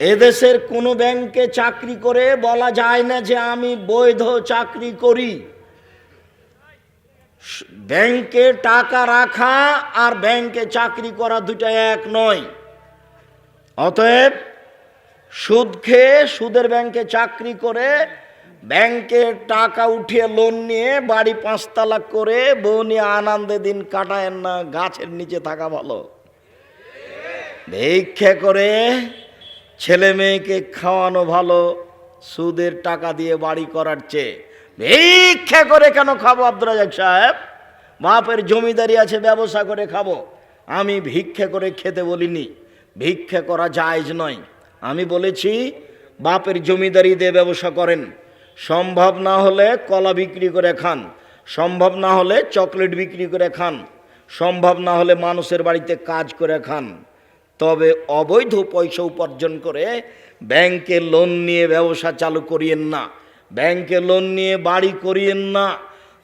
এদেশের কোনো ব্যাংকে চাকরি করে বলা যায় না যে আমি বৈধ চাকরি করি। ব্যাংকে টাকা রাখা আর ব্যাংকে চাকরি করা দুটা এক নয়। অতএব সুদ খেয়ে সুদের ব্যাংকে চাকরি করে ব্যাংকে টাকা উঠিয়ে লোন নিয়ে বাড়ি পাঁচতলা করে বউ নিয়ে আনন্দে দিন কাটায়েন না, গাছের নিচে থাকা ভালো। ভিক্ষে করে ছেলে মেয়েকে খাওয়ানো ভালো, সুদের টাকা দিয়ে বাড়ি করার চেয়ে। ভিক্ষে করে কেন খাব আব্দুল রাজাক সাহেব? বাপের জমিদারি আছে, ব্যবসা করে খাব। আমি ভিক্ষে করে খেতে বলিনি। ভিক্ষে করা জায়জ নয়। আমি বলেছি, বাপের জমিদারি দিয়ে ব্যবসা করেন। সম্ভব না হলে কলা বিক্রি করে খান। সম্ভব না হলে চকলেট বিক্রি করে খান। সম্ভব না হলে মানুষের বাড়িতে কাজ করে খান। তবে অবৈধ পয়সা উপার্জন করে ব্যাংকে লোন নিয়ে ব্যবসা চালু করিয়েন না। ব্যাংকে লোন নিয়ে বাড়ি করিয়েন না।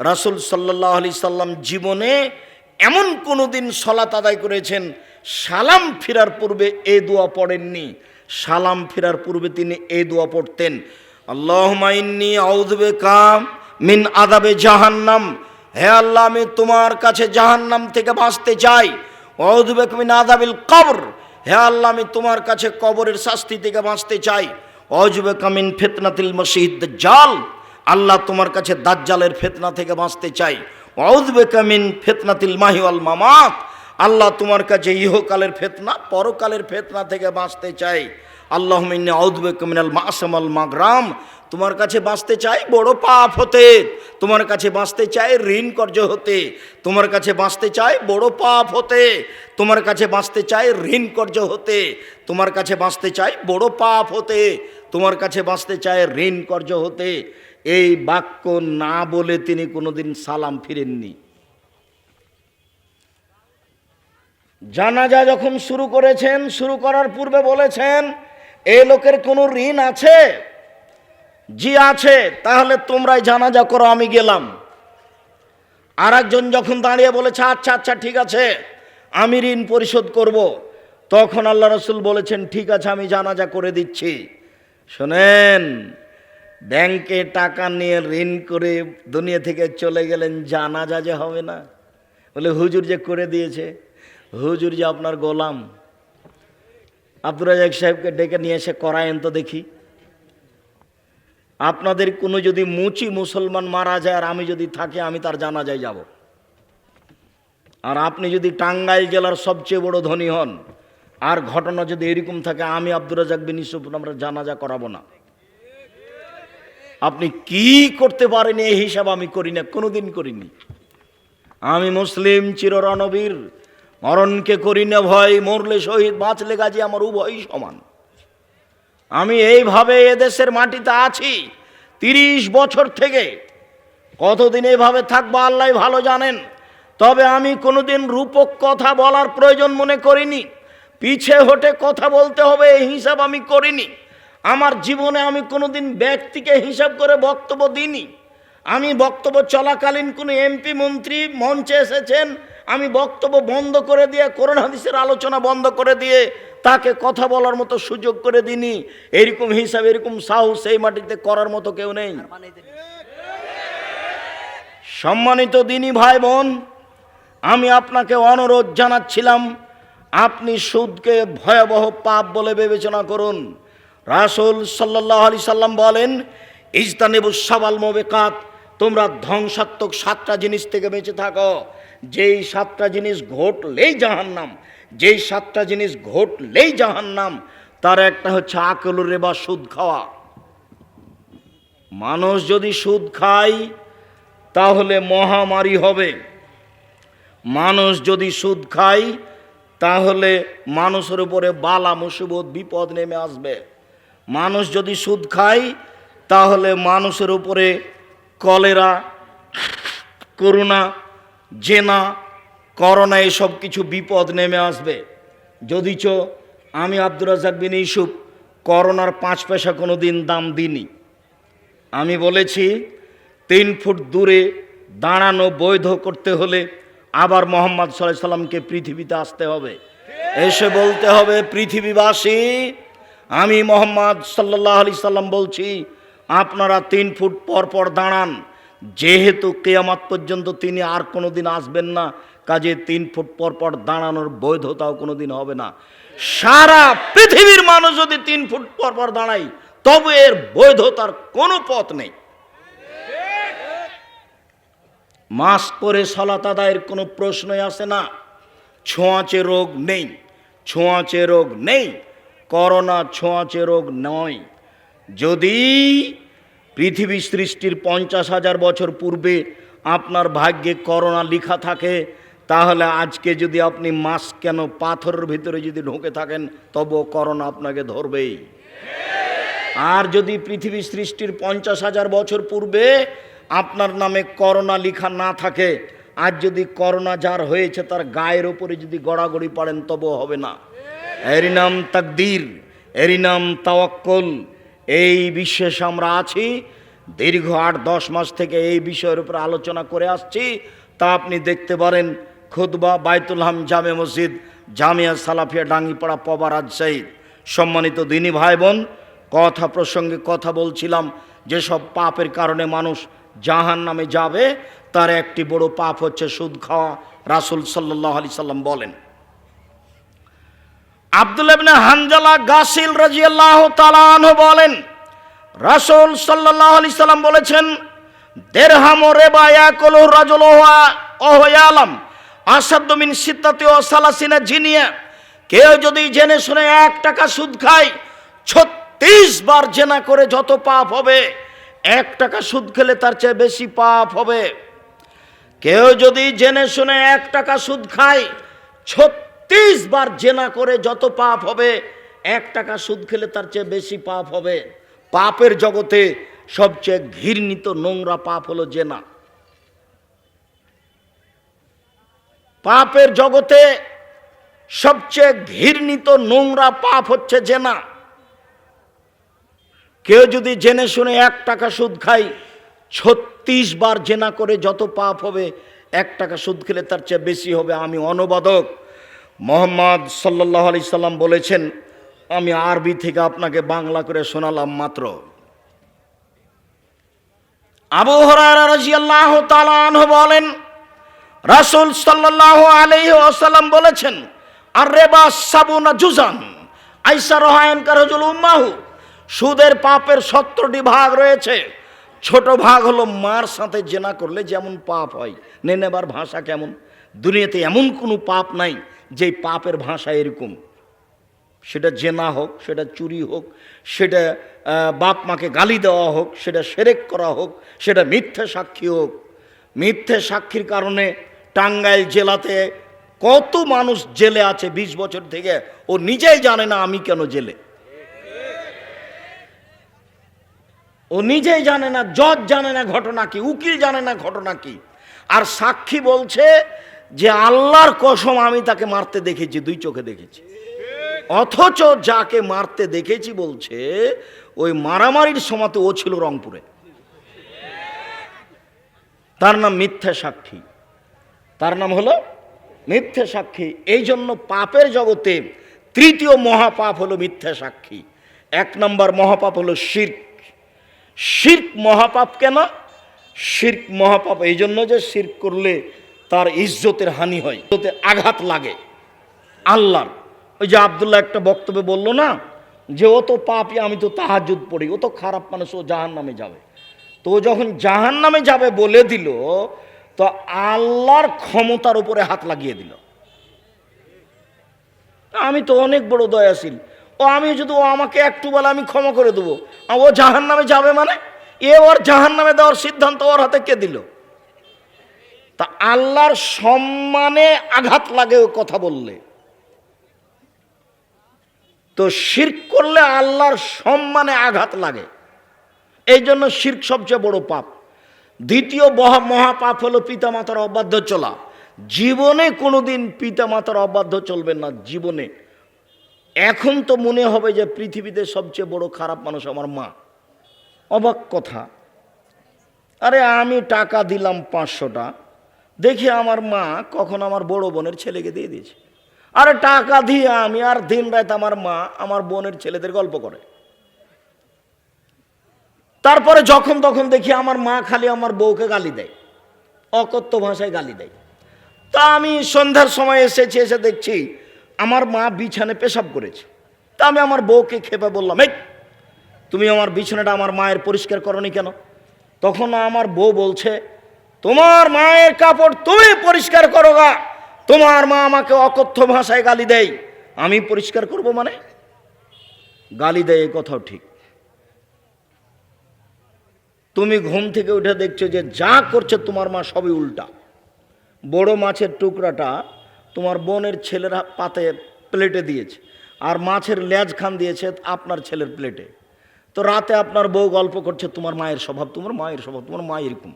রাসুল সাল্লাহ আলি সাল্লাম জীবনে এমন কোনো দিন সলাত আদায় করেছেন, সালাম ফিরার পূর্বে এ দোয়া পড়েননি। সালাম ফিরার পূর্বে তিনি এ দোয়া পড়তেন আল্লাহ মাইন্নি আউদবে কাম মিন আদাবে জাহান্নাম। হে আল্লাহ, আমি তোমার কাছে জাহান্নাম থেকে বাঁচতে চাই। অউদবেক মিন আদাবিল কবর। হে আল্লাহ, আমি তোমার কাছে কবরের শাস্তি থেকে বাঁচতে চাই। অজবে কামিন ফেতনাতিল মসিদ জাল আল্লাহ তোমার কাছে দাজ্জালের ফেতনা থেকে বাঁচতে চাই। অজবে কামিন ফেতনাতিল মাহিওয়াল মামাত, আল্লাহ তোমার কাছে ইহকালের ফেতনা, পরকালের ফেতনা থেকে বাঁচতে চাই। আল্লাহ কামিনাল মাসামাল মাগরাম। তোমার কাছে বাঁচতে চাই বড় পাপ হতে। তোমার কাছে বাঁচতে চাই ঋণ কর্য হতে। তোমার কাছে বাঁচতে চাই বড় পাপ হতে। তোমার কাছে বাঁচতে চাই ঋণ কর্য হতে। তোমার কাছে বাঁচতে চাই বড় পাপ হতে। তোমার কাছে বাঁচতে চায় ঋণ কর্য হতে। এই বাক্য না বলে তিনি কোনোদিন সালাম ফিরেননি। জানাজা যখন শুরু করেছেন, শুরু করার পূর্বে বলেছেন এই লোকের কোনো ঋণ আছে? জি আছে, তাহলে তোমরাই জানাজা করো, আমি গেলাম। আর একজন যখন দাঁড়িয়ে বলেছে আচ্ছা আচ্ছা ঠিক আছে, আমি ঋণ পরিশোধ করব। তখন আল্লাহ রসুল বলেছেন, ঠিক আছে, আমি জানাজা করে দিচ্ছি। শোনেন, ব্যাংকে টাকা নিয়ে ঋণ করে দুনিয়া থেকে চলে গেলেন, জানাজা যে হবে না? বলে, হুজুর যে করে দিয়েছে, হুজুর যে আপনার গোলাম। আব্দুর রাজাক সাহেবকে ডেকে নিয়ে এসে করায়েন তো দেখি। আপনাদের কোনো যদি মুচি মুসলমান মারা যায় আর আমি যদি থাকি, আমি তার জানাজায় যাব। আর আপনি যদি টাঙ্গাইল জেলার সবচেয়ে বড় ধনী হন, আর ঘটনা যদি এরকম থাকে, আমি আব্দুর রাজাক বিন ইউসুফ আমরা জানাজা করাবো না। আপনি কি করতে পারেন, এই হিসাব আমি করি না, কোনোদিন করিনি। আমি মুসলিম চির রণবীর মরণকে করি না ভয়, মরলে শহীদ, বাঁচলে গাজী আমার উভয়ই সমান। আমি এইভাবে এদেশের মাটিতে আছি তিরিশ বছর থেকে। কতদিন এইভাবে থাকব আল্লাহ ভালো জানেন। তবে আমি কোনোদিন রূপক কথা বলার প্রয়োজন মনে করিনি। পিছে হটে কথা বলতে হবে, এই হিসাব আমি করিনি। আমার জীবনে আমি কোনোদিন ব্যক্তিকে হিসাব করে বক্তব্য দিইনি। আমি বক্তব্য চলাকালীন কোনো এমপি মন্ত্রী মঞ্চে এসেছেন, আমি বক্তব্য বন্ধ করে দিয়ে, করোনা হাদিসের আলোচনা বন্ধ করে দিয়ে তাকে কথা বলার মতো সুযোগ করে দিনি এরকম হিসাব, এরকম সাহস এই মাটিতে করার মতো কেউ নেই। সম্মানিত দিনী ভাই বোন, আমি আপনাকে অনুরোধ জানাচ্ছিলাম, আপনি সুদকে ভয়াবহ পাপ বলে বিবেচনা করুন। রাসুল সাল্লাহ আলি সাল্লাম বলেন ইজতানেবু সাবাল মোবেকাত। তোমরা ধ্বংসাত্মক সাতটা জিনিস থেকে বেঁচে থাকো। যেই সাতটা জিনিস ঘটলেই জাহান্নাম, যেই সাতটা জিনিস ঘটলেই জাহান্নাম, তার একটা হচ্ছে আকলুর রেবা সুদ খাওয়া। মানুষ যদি সুদ খায়, তাহলে মহামারী হবে। মানুষ যদি সুদ খায়, তাহলে মানুষের উপরে বালা, মুসিবত, বিপদ নেমে আসবে। মানুষ যদি সুদ খায়, তাহলে মানুষের উপরে কলেরা করোনা জেনা, করোনা এসব কিছু বিপদ নেমে আসবে। যদিচ আমি আব্দুর রাজাক বিন ইউসুফ করোনার পাঁচ পয়সা কোনো দিন দাম দিইনি। আমি বলেছি, তিন ফুট দূরে দাঁড়ানো বৈধ করতে হলে আবার মোহাম্মদ সাল্লাহ সাল্লামকে পৃথিবীতে আসতে হবে। এসে বলতে হবে, পৃথিবীবাসী, আমি মোহাম্মদ সাল্লাহ আলি সাল্লাম বলছি আপনারা তিন ফুট পর পর দাঁড়ান। যেহেতু কেয়ামাত পর্যন্ত তিনি আর কোনো দিন আসবেন না, কাজে তিন ফুট পর পর দাঁড়ানোর বৈধতাও কোনো দিন হবে না। সারা পৃথিবীর মানুষ যদি তিন ফুট পর পর দাঁড়ায়, তবে এর বৈধতার কোনো পথ নেই। মাস্ক পরে সলাত আদায়ের কোনো প্রশ্নই আসে না। ছোঁয়াচে রোগ নেই, ছোঁয়াচে রোগ নেই, করোনা ছোঁয়াচে রোগ নয়। যদি পৃথিবী সৃষ্টির পঞ্চাশ হাজার বছর পূর্বে আপনার ভাগ্যে করোনা লিখা থাকে, তাহলে আজকে যদি আপনি মাস্ক কেন পাথরের ভিতরে যদি ঢুকে থাকেন, তবুও করোনা আপনাকে ধরবেই। আর যদি পৃথিবী সৃষ্টির পঞ্চাশ হাজার বছর পূর্বে আপনার নামে করোনা লিখা না থাকে, আজ যদি করোনা যার হয়েছে তার গায়ের ওপরে যদি গড়াগড়ি পারেন তবুও হবে না। এরই নাম তাকদির, এরই নাম তাওয়াক্কল। এই বিশ্বাসে আমরা আছি। দীর্ঘ আট, দশ মাস থেকে এই বিষয়ের উপর আলোচনা করে আসছি। তা আপনি দেখতে পারেন খুদবা বাইতুল হাম জামে মসজিদ, জামিয়া সালাফিয়া ডাঙ্গিপাড়া পবা রাজশাহী সম্মানিত দিনী ভাই বোন কথা প্রসঙ্গে কথা বলছিলাম, যেসব পাপের কারণে মানুষ জাহান নামে যাবে, তার একটি বড় পাপ হচ্ছে সুদ খাওয়া, রাসুল সাল্লাহ আলি সাল্লাম বলেন। আব্দুল ইবনে হানজালা গাসিল রাজিয়াল্লাহ তালানহ বলেন, রাসূল সাল্লাল্লাহু আলাইহি সাল্লাম বলেছেন দেরহাম ও রেবা ইয়াকুলু রাজুল ওয়া ইয়ালাম আসাদ্দু মিন সিত্তাতি ও সালাসিনা জিনিয়া, কেউ যদি জেনে শুনে এক টাকা সুদ খায়, ছত্রিশ বার জেনা করে যত পাপ হবে, এক টাকা সুদ খেলে তার চেয়ে বেশি পাপ হবে। কেউ যদি জেনে শুনে এক টাকা সুদ খায় ছত্রিশ বার জেনা করে যত পাপ হবে, এক টাকা সুদ খেলে তার চেয়ে বেশি পাপ হবে। পাপের জগতে সবচেয়ে ঘৃণিত নোংরা পাপ হলো জেনা। পাপের জগতে সবচেয়ে ঘৃণিত নোংরা পাপ হচ্ছে জেনা। কেউ যদি জেনে শুনে এক টাকা সুদ খায়, ছত্রিশ বার জেনা করে যত পাপ হবে, এক টাকা সুদ খেলে তার চেয়ে বেশি হবে। আমি অনুবাদক মোহাম্মদ সাল্লাহ আলি সাল্লাম বলেছেন, আমি আরবি থেকে আপনাকে বাংলা করে শোনালাম মাত্র। আবু হরারা রাজিয়াল্লাহ তালানহ বলেন, রাসূল সাল্লাল্লাহু আলাইহি ওয়াসাল্লাম বলেছেন আর রেবা সাবুনা জুজান, আইসা রহায়ন কারজুল উম্মাহু, সুদের পাপের সত্তরটি ভাগ রয়েছে। ছোট ভাগ হলো মার সাথে জেনা করলে যেমন পাপ হয়, নেনেবার ভাষা কেমন? দুনিয়াতে এমন কোনো পাপ নাই যে পাপের ভাষা এরকম, সেটা জেনা হোক, সেটা চুরি হোক, সেটা বাপ মাকে গালি দেওয়া হোক, সেটা সেরেক করা হোক, সেটা মিথ্যে সাক্ষী হোক, মিথ্যে সাক্ষীর কারণে টাঙ্গাইল জেলাতে কত মানুষ জেলে আছে ২০ বছর থেকে, ও নিজেই জানে না আমি কেন জেলে। ও নিজেই জানে না, জজ জানে না ঘটনা কি, উকিল জানে না ঘটনা কি। আর সাক্ষী বলছে যে আল্লাহর কসম আমি তাকে মারতে দেখেছি, দুই চোখে দেখেছি। অথচ যাকে মারতে দেখেছি বলছে, ওই মারামারির সময়তে ও ছিল রংপুরে। তার নাম মিথ্যা সাক্ষী। তার নাম হলো মিথ্যা সাক্ষী। এই জন্য পাপের জগতে তৃতীয় মহাপাপ হলো মিথ্যা সাক্ষী। এক নম্বর মহাপাপ হলো শির্ক। শির্ক মহাপাপ কেন? শির্ক মহাপাপ এই জন্য যে শির্ক করলে তার ইজ্জতের হানি হয়, ইজ্জতে আঘাত লাগে। আল্লাহর। ওই যে আবদুল্লাহ একটা বক্তব্যে বলল না, যে ও তো পাপি, আমি তো তাহাজুদ পড়ি, ও তো খারাপ মানুষ, ও জাহান নামে যাবে। তো যখন জাহান নামে যাবে বলে দিল, তো আল্লাহর ক্ষমতার উপরে হাত লাগিয়ে দিল। আমি তো অনেক বড় দয়াশীল। ও আমি যদি ও আমাকে একটু বলে আমি ক্ষমা করে দেবো, ও জাহান নামে যাবে মানে? এ ওর জাহান নামে দেওয়ার সিদ্ধান্ত ওর হাতে কে দিল? তা আল্লাহর সম্মানে আঘাত লাগে ও কথা বললে। তো শির্ক করলে আল্লাহর সম্মানে আঘাত লাগে। এই জন্য শির্ক সবচেয়ে বড় পাপ। দ্বিতীয় মহা মহাপাপ হলো পিতামাতার অবাধ্য চলা। জীবনে কোনোদিন পিতামাতার অবাধ্য চলবেন না, জীবনে। এখন তো মনে হবে যে পৃথিবীতে সবচেয়ে বড় খারাপ মানুষ আমার মা। অবাক কথা। আরে আমি টাকা দিলাম পাঁচশোটা। দেখি আমার মা কখন আমার বড় বোনের ছেলেকে দিয়ে দিয়েছে। আরে টাকা দিয়ে আমি আর দিন রাত আমার মা আমার বোনের ছেলেদের গল্প করে। তারপরে যখন তখন দেখি আমার মা খালি আমার বউকে গালি দেয়, অকথ্য ভাষায় গালি দেয়। তা আমি সন্ধ্যার সময় এসেছি, এসে দেখছি আমার মা বিছানে পেশাব করেছে। তা আমি আমার বউকে খেপে বললাম, এই, তুমি আমার বিছানাটা আমার মায়ের পরিষ্কার করনি কেন? তখন আমার বউ বলছে তোমার মায়ের কাপড় তুমি পরিষ্কার করো গা তোমার মা আমাকে অকথ্য ভাষায় গালি দেয়। আমি পরিষ্কার করব মানে? গালি দেয় এই কথাও ঠিক। তুমি ঘুম থেকে উঠে দেখছ যে যা করছে তোমার মা সবই উল্টা। বড় মাছের টুকরাটা তোমার বোনের ছেলেরা পাতে প্লেটে দিয়েছে আর মাছের লেজ খান দিয়েছে আপনার ছেলের প্লেটে। তো রাতে আপনার বউ গল্প করছে, তোমার মায়ের স্বভাব, তোমার মায়ের স্বভাব, তোমার মা এরকম।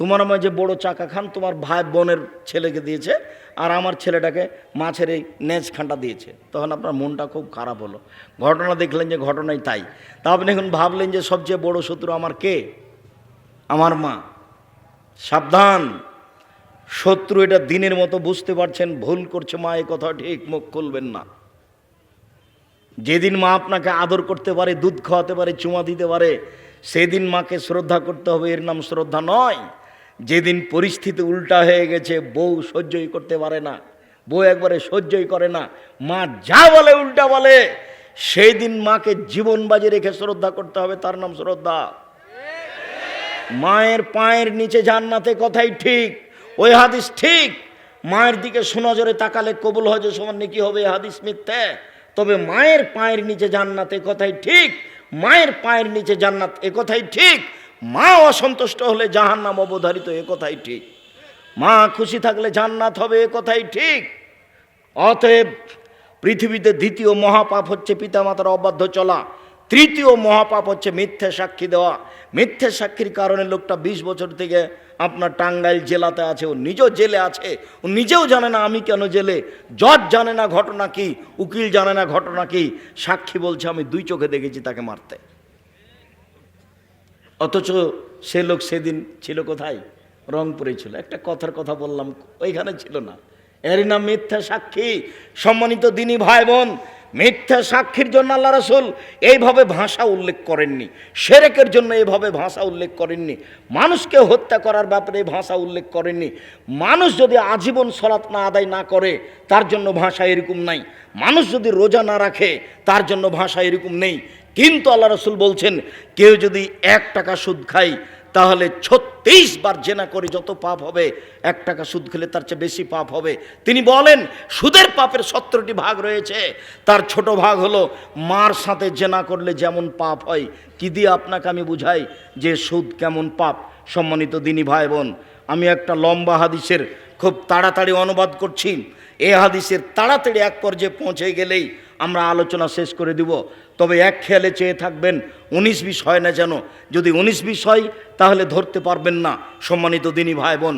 তোমার মা যে বড় চাকা খান, তোমার ভাই বোনের ছেলেকে দিয়েছে, আর আমার ছেলেটাকে মাছের এই নেজ খানটা দিয়েছে। তখন আপনার মনটা খুব খারাপ হলো। ঘটনা দেখলেন যে ঘটনাই তাই। তা আপনি এখন ভাবলেন যে সবচেয়ে বড় শত্রু আমার কে? আমার মা। সাবধান। শত্রু এটা দিনের মতো বুঝতে পারছেন, ভুল করছে মা, এ কথা ঠিক মুখ খুলবেন না। যেদিন মা আপনাকে আদর করতে পারে, দুধ খাওয়াতে পারে, চুমা দিতে পারে, সেদিন মাকে শ্রদ্ধা করতে হবে, এর নাম শ্রদ্ধা নয়। যেদিন পরিস্থিতি উল্টা হয়ে গেছে, বউ সহ্যই করতে পারে না, বউ একবারে সহ্যই করে না, মা যা বলে উল্টা বলে সেই দিন মাকে জীবন বাজি রেখে শ্রদ্ধা করতে হবে, তার নাম শ্রদ্ধা। মায়ের পায়ের নিচে জান্নাতে কথাই ঠিক, ওই হাদিস ঠিক, মায়ের দিকে সুনজরে তাকালে কবুল যে সমান নাকি হবে হাদিস মিথ্যে। তবে মায়ের পায়ের নিচে জান্নাত এ কথাই ঠিক, মায়ের পায়ের নিচে জান্নাত এ কথাই ঠিক মা অসন্তুষ্ট হলে জাহান্নাম অবধারিত, এ কথাই ঠিক। মা খুশি থাকলে জান্নাত হবে, এ কথাই ঠিক। অতএব পৃথিবীতে দ্বিতীয় মহাপাপ হচ্ছে পিতামাতার অবাধ্য চলা। তৃতীয় মহাপাপ হচ্ছে মিথ্যে সাক্ষী দেওয়া। মিথ্যে সাক্ষীর কারণে লোকটা বিশ বছর থেকে আপনার টাঙ্গাইল জেলাতে আছে, ও নিজেও জেলে আছে। ও নিজেও জানে না আমি কেন জেলে। জজ জানে না ঘটনা কি, উকিল জানে না ঘটনা কি। সাক্ষী বলছে, আমি দুই চোখে দেখেছি তাকে মারতে। অথচ সে লোক সেদিন ছিল কোথায়? রংপুরে ছিল। একটা কথার কথা বললাম, ওইখানে ছিল না। এরই নাম মিথ্যা সাক্ষী। সম্মানিত দিনী ভাই বোন, মিথ্যা সাক্ষীর জন্য আল্লাহ রসুল এইভাবে ভাষা উল্লেখ করেননি। সেরেকের জন্য এইভাবে ভাষা উল্লেখ করেননি। মানুষকে হত্যা করার ব্যাপারে ভাষা উল্লেখ করেননি। মানুষ যদি আজীবন সলাৎ না আদায় না করে, তার জন্য ভাষা এরকম নাই। মানুষ যদি রোজা না রাখে, তার জন্য ভাষা এরকম নেই। কিন্তু আল্লাহ রসুল বলছেন, কেউ যদি এক টাকা সুদ খায়, তাহলে ছত্রিশ বার জেনা করে যত পাপ হবে, এক টাকা সুদ খেলে তার চেয়ে বেশি পাপ হবে। তিনি বলেন, সুদের পাপের সত্তরটি ভাগ রয়েছে। তার ছোট ভাগ হলো, মার সাথে জেনা করলে যেমন পাপ হয়, কি দিয়ে আপনাকে আমি বুঝাই যে সুদ কেমন পাপ? সম্মানিত দিনী ভাই বোন আমি একটা লম্বা হাদিসের খুব তাড়াতাড়ি অনুবাদ করছি। এ হাদিসের তাড়াতাড়ি এক পর্যায়ে পৌঁছে গেলেই আমরা আলোচনা শেষ করে দিব। তবে এক খেয়ালে চেয়ে থাকবেন, উনিশ বিশ হয় না যেন। যদি উনিশ বিশ হয় তাহলে ধরতে পারবেন না, সম্মানিত দিনী ভাই বোন।